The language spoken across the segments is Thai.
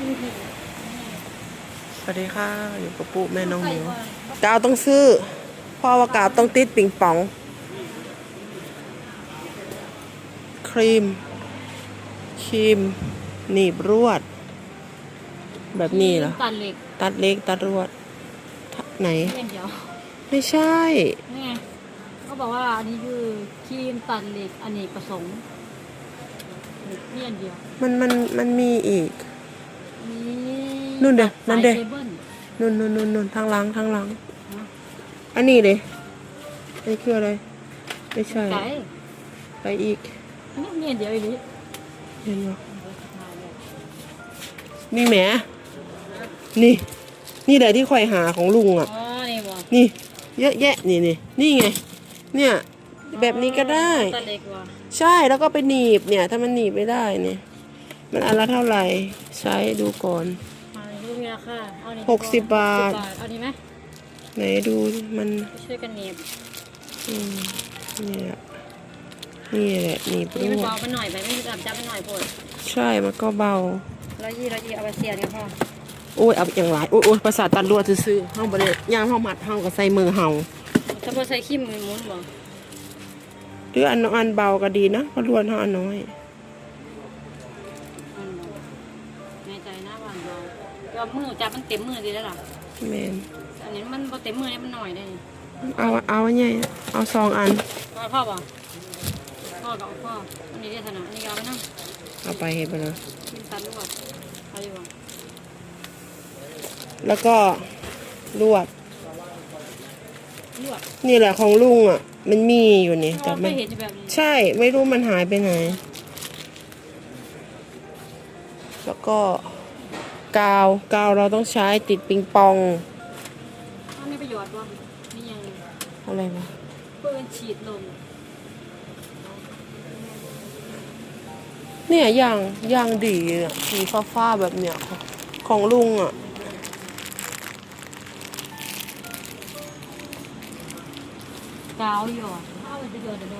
สวัสดีค่ะ อยู่กับปุ๊แม่น้องหมิวกาวต้องซื้อเพราะว่ากาวต้องติดปิงปอง ครีม ครีม หนีบรวด แบบนี้เหรอ ตัดเหล็ก ตัดเล็กตัดรวดทะไหนเพียงเดียวไม่ใช่นี่ไงเขาบอกว่าอันนี้คือครีมตัดเหล็กอเนกประสงค์นี่อันเดียว มันมันมันมีอีก นี่นู่นเด้อนั่นเด้อสายคบิลนุ่นนุ่นนุ่นนุ่นทางหลังทางหลัง อันนี้เลยอันนี้คืออะไร ไม่ใช่ไก่ไปอีกนี่นี่อันเดียวอีกนิดเห็นบ่นี่แหมนี่ นี่แหละที่ข่อยหาของลุงอะอ๋อนี่บ่นี่ เยอะแยะนี่นี่นี่ไง เนี่ย แบบนี้ก็ได้ตัดเหล็กว่ะใช่แล้วก็ไปหนีบเนี่ย ถ้ามันหนีบไม่ได้เนี่ย มันอันละเท่าไหร่ ใช้ดูก่อนมาดูมีราคาเอานี่หกสิบบาทสิเอานี่ไหมไหนดูมันช่วยกันหนีบอืมเนี่ยนี่แหละหนีบนี่รมันวเบาดไปหน่อยไปไม่จับจับไปหน่อยโพดใช่มันก็เบาร้อยยี่ร้อยยี่เอาไปเสียกันพ่อโอ้ยเอาอย่างไรโอ้ยโอ้ยประสาทตัดรวดซื้อๆห้องบริย่างห้องมัดห้องก็ใส่มือเห่าถ้าพอใช้ขี้มือหมุนบ่หรืออันน้อยอันเบาก็ดีนะเพราะรวดห้องอันน้อย ก็มือจับมันเต็มมือดีแล้วล่ะแมนอันนี้มันบ่เต็มมือเนี่ยมันหน่อยได้นี่เอาเอาอันใหญ่เอาสองอันพ่อพ่อบ่พ่อกับพ่ออันนี้เรียกถนัดอันนี้ก็เอาไปนั่งเอาไปให้ไปเลยกินตันลวกเอาอยู่บ่แล้วก็ลวดลวกนี่แหละของลุงอะ มันมีอยู่นี่แต่เราไม่ไม่เห็นอยู่แบบนี้ใช่ไม่รู้มันหายไปไหน แล้วก็ กาว กาวเราต้องใช้ติดปิงปอง มันมีประโยชน์บ่มีหยังอะไรวะเปื้อนฉีดลมเนี่ยอย่างอย่างดีอะสีฟ้าฟ้าๆแบบเนี้ยของของลุงอะ กาวหยอดเอาไปประโยชน์เดี๋ยว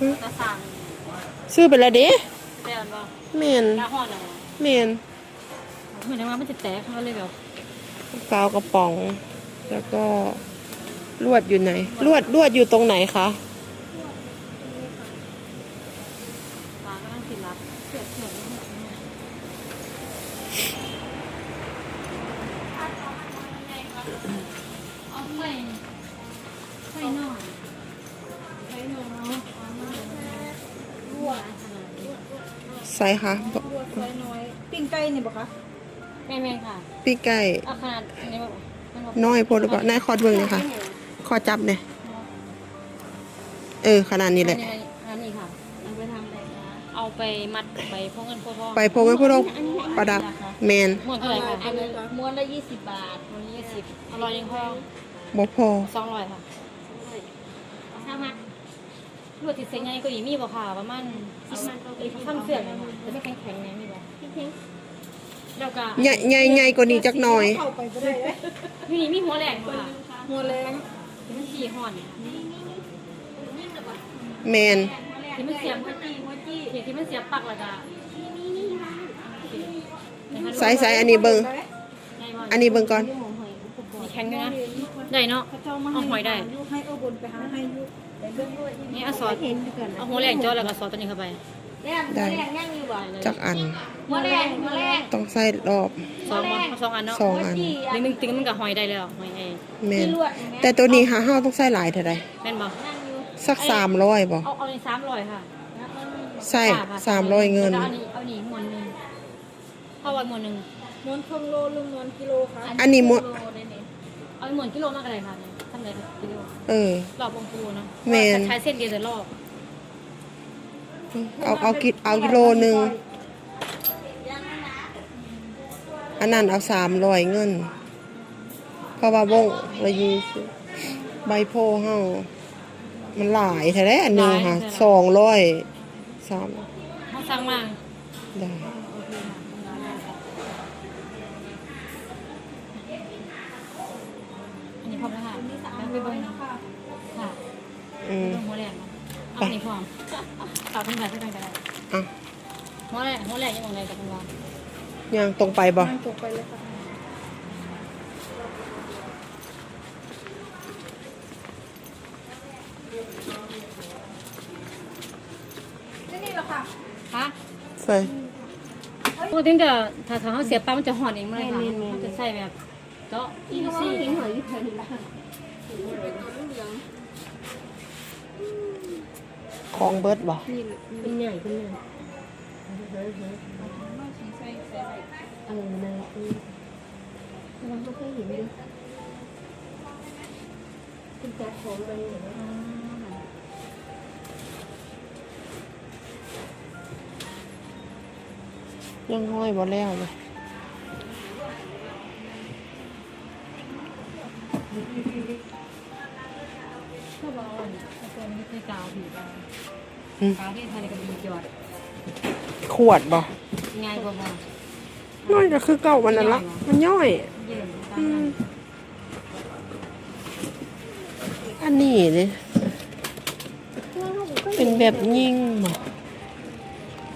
ดูตาสั่งซื้อไปแล้วเด้แต้นบ่เมนกาฮ้อนน่ะเมน เหมือนว่ามันจะแตกเขาเลยแบบกาวกระป๋อง แล้วก็ลวดอยู่ไหน ลวดลวดอยู่ตรงไหนคะตาก็ต้องสิรับเสียบเสียบเอาไปไปหน่อยไปหน่อยเนาะลวกขนาดนี้ใส่คะบอกลวกไว้น้อยปิ้งไก่นี่บอกคะ แม่แม่ค่ะพี่ไก่เอาขนาดนี้บ่มันบ่น้อยโพดหรือเปล่านายคอดเบิ่งเลยค่ะคอจับเนี่ยเออขนาดนี้แหละอันนี้อันนี้ค่ะเอาไปทำอะไรคะเอาไปมัดไปพกเงินพกทองไปพกไว้พวกเราประดับแมนหมดเท่าไหร่คะอันนี้ม้วนละยี่สิบบาทวันนี้ยี่สิบอร่อยยังพอบ่พอสองร้อยค่ะถ้ามัดลวดติดเซ็งไงก็อีมีบ่ค่ะประมาณอีกข้างเสื่อมเลยค่ะจะไม่แข็งแข็งๆไงมีบ่แล้วก็ใหญ่ใหญ่ใหญ่กว่านี้จักหน่อย เข้าไปก็ได้เลยมีมีหัวแหลกบ่ค่ะหัวแรงที่มันสี่ห่อนเนี่ยแมนที่มันเสียบที่ที่มันเสียบปักแล้วก็ใส่ใส่อันนี้เบิ่งได้บ่อันนี้เบิ่งก่อนมีแข็งด้วยนะได้เนาะ พระเจ้ามาเอาหอยได้ลูกให้เอาบนไปหาให้ลูกแต่เบิ่งด้วยนี่เอาซอสเห็นอยู่กันเอาหัวแหลกจ่อแล้วก็ซอสตัวนี้เข้าไป ได้ย่างอยู่บ่จักอันหัวแรงหัวแรงต้องใส่รอบสองบ่เอาสองอันเนาะสองอันนึงนึงตึงมันก็หอยได้แล้วหอยไอ้แมนแต่ตัวนี้หาเฮาต้องใส่หลายเท่าใดแม่นบ่สักสามร้อยบ่เอาเอาในสามร้อยค่ะใส่สามร้อยเงินแล้วก็อันนี้เอานี่หมวนหนึ่งเข้าไว้หมวนหนึ่งม้วนครึ่งโลหรือม้วนกิโลคะอันนี้หมดเอาหมวนกิโลมากอะไรค่ะเนี่ยทำไรกิโลเออรอบวงปูเนาะแม่นใช้เส้นเดียวแต่รอบ เอาเอากิเอากิโลหนึ่งอันนั้นเอาสามร้อยเงิน เพราะว่าบงละยี่สิบใบโพเฮามันหลายแท้ๆอันหนึ่งค่ะสองร้อยสามเขาสั่งมาได้อันนี้พร้อมแล้วค่ะแล้วไปเบิ้งค่ะอืม เบิ้งหัวแหลกเนาะเอาอันนี้พร้อมเอาขึ้นไปขึ้นไปก็ได้อะหัวแหลกหัวแหลกยังมองอะไรกับคุณวางย่างตรงไปบ่นั่งตกไปเลยค่ะนี่นี่แหละค่ะฮะใส่ปกติจะถ้าถ้าเขาเสียปั๊บมันจะห่อนเองเลยคะมันจะใส่แบบเจาะอีซี่หอยเธอนี่ละ ของเบิดบ่เป็นใหญ่เป็นใหญ่เออนะเราก็เคยเห็นดิคุณจัดของไปเหรอยังห้อยบ่แล้วเลย กาวผิวกาวกาวที่ไทยกับบีจอดขวดบ่ง่ายกว่าบ่น้อยก็คือเก่ามันนั่นละมันย่อยยืนตาอืมมอันนี้นี่เป็นแบบยิ่งบ่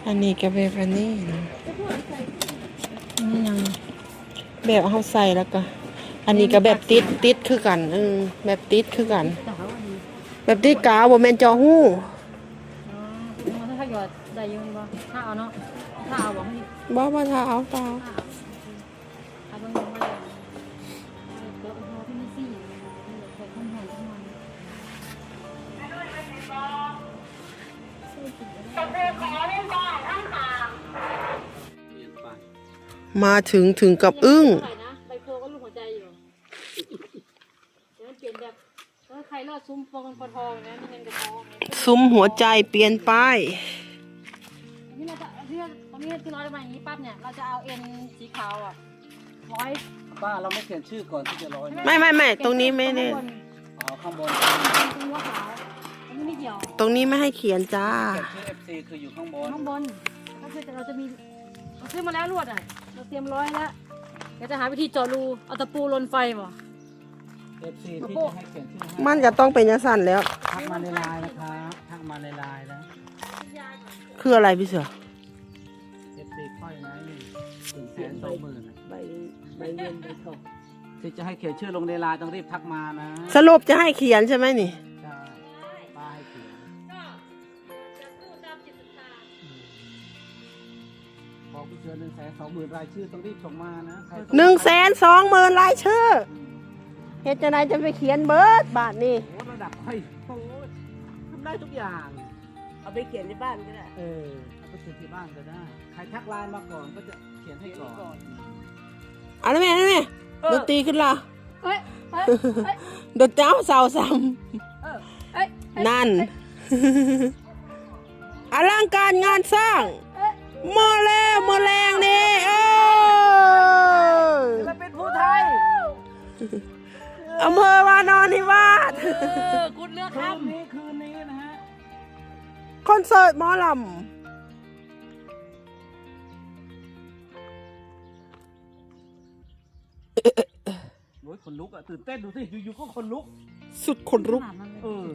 อันนี้ก็แบบอันนี้นะนี่ยังแบบเฮาใส่แล้วก็ อันนี้ก็แบบติดติดคือกันเออแบบติดคือกัน ต แบบติดกาวบ่แม่นจอหู้อ๋อถ้าถ้าหยอดได้ยืนบ่ถ้าเอาเนาะถ้าเอาบอกให้บ่ว่าถ้าเอาตาถ้าเอาเอาเบิ่งยังไม่ได้เปิดหัวที่นี่สิเปิดคนแห่งทั้งวันมาถึงถึงกับอึ้ง ใส่นะใบโพก็ลูกหัวใจอยู่เดี๋ยวมันเปลี่ยนแบบเออใค รรอดซุ้มฟองกันปะทองนะมีเงินกระทองซุ้มหัวใจเปลี่ยนไปนี่เราจะที่ตรงนี้ที่ร้อยมาอย่างนี้ปั๊บเนี่ยเราจะเอาเอ็นสีขาวอะร้อยป้าเราไม่เขียนชื่อก่อนที่จะร้อยนะไม่ไม่ไม่ตรงนี้ไม่ได้ข้างบนอ๋อข้างบนตรงหัวขาวอันนี้ไม่เกี่ยวตรงนี้ไม่ให้เขียนจ้าเขียนชื่อ FC คืออยู่ข้างบนข้างบนก็คือเราจะมีเราซื้อมาแล้วลวดอะเราเตรียมร้อยแล้วเดี๋ยวจะหาวิธีเจาะรูเอาตะปูลนไฟบ่ FC ที่จะให้เขียนชื่อให้มันจะต้องเป็นยาสั่นแล้ว ทักมาในไลน์นะครับทักมาในไลน์นะ คืออะไรพี่เสือ FC ค่อยไหมหนึ่งแสนสองหมื่นใบใบเงินใบทองที่จะให้เขียนชื่อลงในไลน์ต้องรีบทักมานะสรุปจะให้เขียนใช่ไหมนี่ ใช่ป้าให้เขียนอืมขอผู้เชิญหนึ่งแสนสองหมื่นรายชื่อต้องรีบส่งมานะใครส่หนึ่งแสนสองหมื่นรายชื่อ อืม เฮ็ดจะไหนจะไปเขียนเบิร์ดบาทนี่โอ้ระดับค่อยโอ้ทำได้ทุกอย่าง เอาไปเขียนในบ้านก็ได้ เออเอาไปเขียนที่บ้านก็ได้ ใครทักไลน์มาก่อนก็จะเขียนให้ก่อนเอันนั้นแม่อันนั้นแม่ดนตรีขึ้นละเฮ้ย เฮ้ย เฮ้ย ดนตรีเอาสาวซ้เออเฮ้ยำนั่น อลังการงานสร้างมอแล้วมอแรงนี่เอำเภอวานอนนิวาสคุณเลือกคืครับนนี้คืนนี้นะฮะคอนเสิร์ตหมอลำโอ้ยขนลุกอะตื่นเต้นดูสิอยู่ๆก็ขนลุก สุดขนลุกขนาดนั้นเลยเออ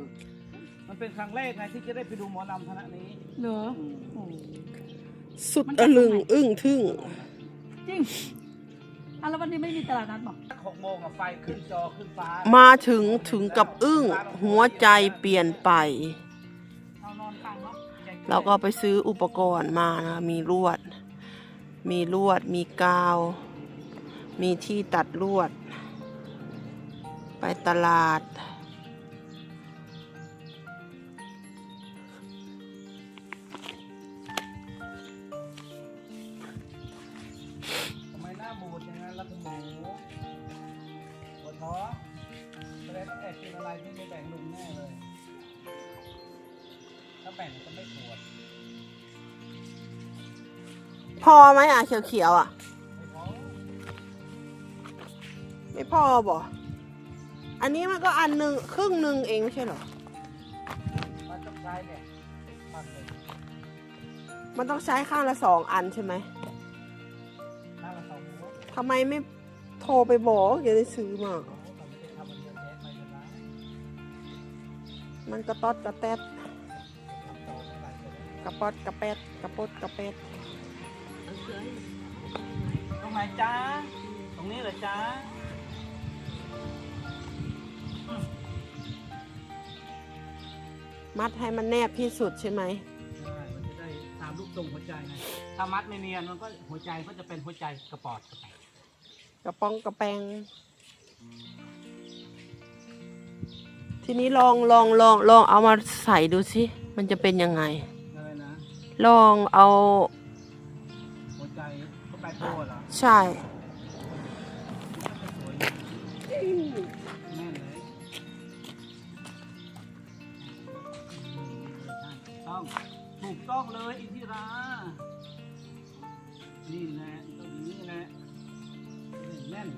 มันเป็นครั้งแรกไงที่จะได้ไปดูหมอลำคณะนี้ เหรออืมโอ้โหสุดตะลึง อึ้งทึ่งจริง อะแล้ววันนี้ไม่มีตลาดนัดบอกหกโมงอะไฟขึ้นจอขึ้นฟ้ามาถึงถึงกับอึ้งหัวใจเปลี่ยนไป เรานอนฟังเนาะเราก็ไปซื้ออุปกรณ์มานะมีลวด มีลวด มีกาว มีที่ตัดลวด ไปตลาด ถ้าแบ่งก็ไม่ปวดพอไหมอะเขียวๆอะ ไม่ท้องไม่พอบ่อันนี้มันก็อันหนึ่งครึ่งหนึ่งเองไม่ใช่เหรอ มันต้องใช้เนี่ยปักเลยมันต้องใช้ข้างละสองอันใช่ไหมหน้าละสองหัวทำไมไม่โทรไปบอกจะได้ซื้อมาโอ้โหมันไม่ได้ทำมันเยอะแยะไปเลยนะมันกระต๊อดกระแตด ก็ได้กระป๊อดกระแปดกระปดกระเป็ดไหนจ้าตรงนี้เหรอจ้ามัดให้มันแนบที่สุดใช่ไหมใช่มันจะได้ตามรูปทรงหัวใจไงถ้ามัดไม่เนียนมันก็หัวใจก็จะเป็นหัวใจกระปอดกระแปดกระป้องกระแปง ทีนี้ลองลองลองลองเอามาใส่ดูสิ มันจะเป็นยังไงอะไรนะ ลองเอาหัวใจกระแปโตเหรอใช่ สวยแน่นเลยต้องถูกต้องเลยอินทิรา นี่แหละต้องนี้แหละแน่น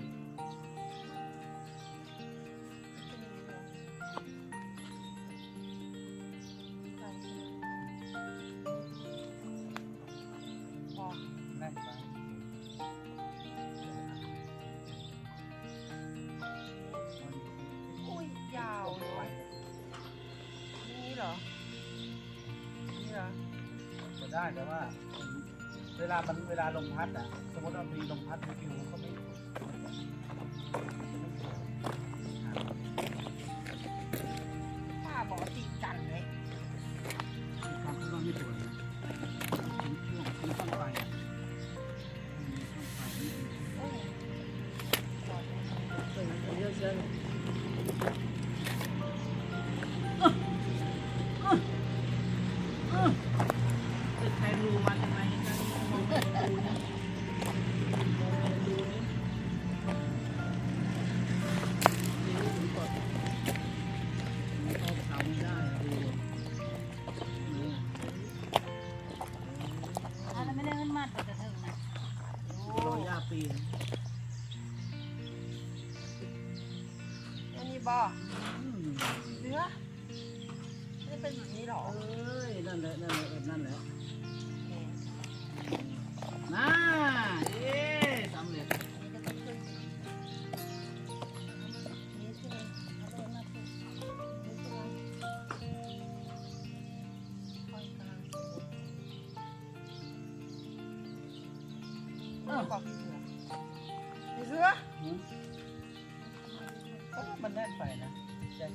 ได้แต่ว่า เวลามันเวลาลมพัดอะ สมมติว่ามีลมพัดมีฟิวก็ไม่ป้าบอกติดกันเลยทำขึ้นมาไม่สวยนะมีช่วงมีช่องไฟอะมีช่องไฟนิดนึงจะ บออืมเนื้อไม่ได้เป็นแบบนี้หรอ เอ้ยนั่นแหละนั่นแหละเอ็ดนั่นแหละน่าเอ๊ะสำเร็จเออบอก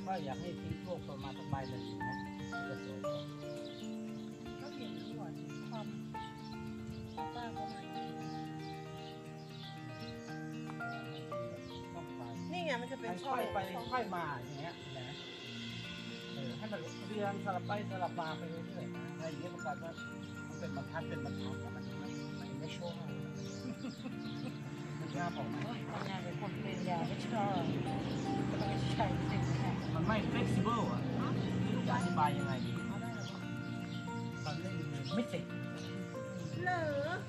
แต่ก็อยากให้ทิ้งช่วงประมาณสักใบหนึ่งนะจะสวยกว่าก็เปลี่ยนดีกว่าความป้าเขามาช่องไฟนี่ไงมันจะเป็นช่อค่อยไปค่อยมาอย่างเงี้ยนะเออให้มันเรียงสลับไปสลับมาไปเรื่อยๆนะอะไรอย่างเงี้ยมันกลายว่ามันเป็นบรรทัดเป็นบรรทัดแล้วมันไม่มันไม่โชว์มันยากออกมาทำงานเป็นคนเป็นยาไม่ชอบก็ต้องใช้สิ่ง มันไม่ flexible อะไม่รู้จะอธิบายยังไงดีมันไม่ไม่ติดเหรอ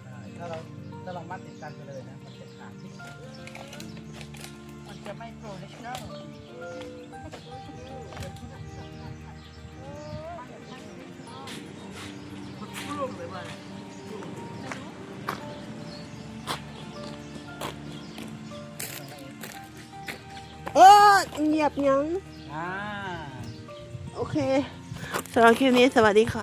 ใช่ถ้าเราถ้าเรามัดติดกันไปเลยนะ มันจะขาดที่มันจะไม่โปรเฟชชั่นอลร่วมเลยว่าเออเหยียบยัง อ่า โอเคสำหรับคลิปนี้สวัสดีค่ะ